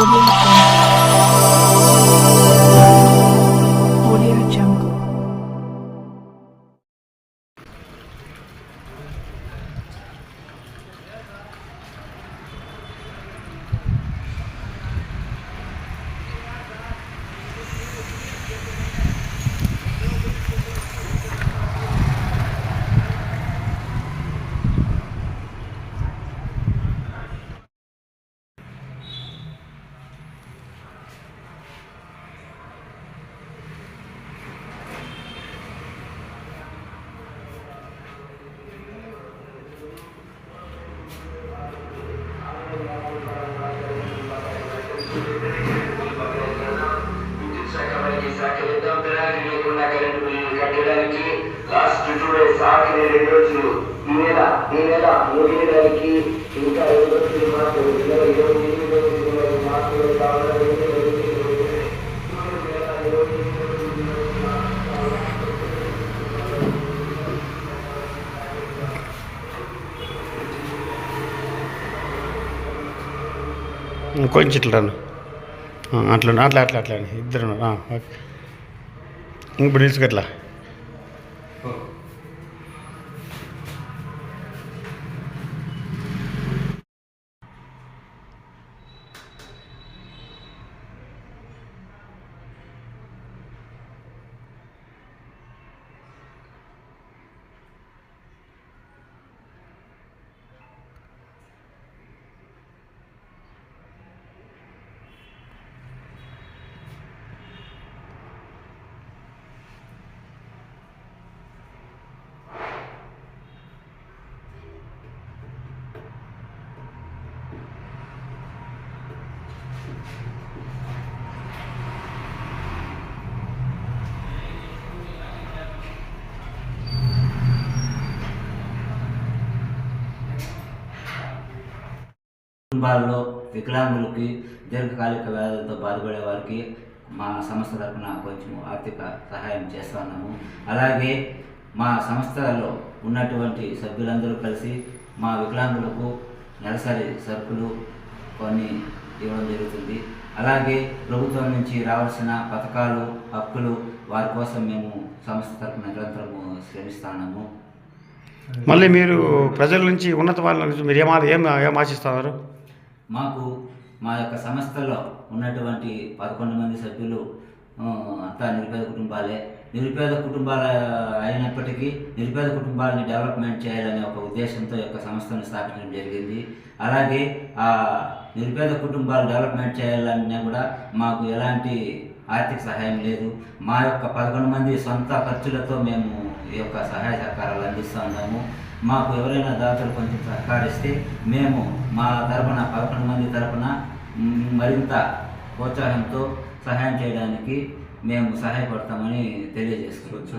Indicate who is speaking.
Speaker 1: Audio
Speaker 2: కట్టడానికి last two days ఆఖరి రెండు రోజులు ఈ నెల ఈ నెల మూడు నెలలకి ఇంకా ఐదు రోజులు ఇరవై ఎనిమిది రోజులు వరకు మాత్రమే కావాలని
Speaker 3: కొంచెం ఇట్లా రాను అట్లా అట్లా అట్లా అట్లా ఇద్దరు ఓకే. ఇప్పుడు నిలుచుకట్లా
Speaker 4: కుటుంబాల్లో వికలాంగులకి దీర్ఘకాలిక వ్యాధులతో బాధపడే వారికి మా సంస్థ తరఫున కొంచెం ఆర్థిక సహాయం చేస్తున్నాము అలాగే మా సంస్థలో ఉన్నటువంటి సభ్యులందరూ కలిసి మా వికలాంగులకు నెలసరి సరుకులు కొన్ని ఇవ్వడం జరుగుతుంది. అలాగే ప్రభుత్వం నుంచి రావాల్సిన పథకాలు హక్కులు వారి కోసం మేము సంస్థ తరఫున నిరంతరము శ్రమిస్తున్నాము
Speaker 3: మళ్ళీ మీరు ప్రజల నుంచి ఉన్నత వాళ్ళ నుంచి మీరు ఏమా ఏం ఏం ఆశిస్తున్నారు?
Speaker 4: మాకు మా యొక్క సంస్థలో ఉన్నటువంటి పదకొండు మంది సభ్యులు అంతా నిరుపేద కుటుంబాలే. నిరుపేద కుటుంబాల అయినప్పటికీ నిరుపేద కుటుంబాలని డెవలప్మెంట్ చేయాలనే ఒక ఉద్దేశంతో ఈ యొక్క సంస్థను స్థాపించడం జరిగింది. అలాగే ఆ నిరుపేద కుటుంబాలు డెవలప్మెంట్ చేయాలన్నా కూడా మాకు ఎలాంటి ఆర్థిక సహాయం లేదు. మా యొక్క పదకొండు మంది సొంత ఖర్చులతో మేము ఈ యొక్క సహాయ సహకారాలు అందిస్తూ ఉన్నాము. మాకు ఎవరైనా దాతలు కొంచెం సహకరిస్తే మేము మా తరపున పదకొండు మంది తరపున మరింత ప్రోత్సాహంతో సహాయం చేయడానికి మేము సహాయపడతామని తెలియజేసుకోవచ్చు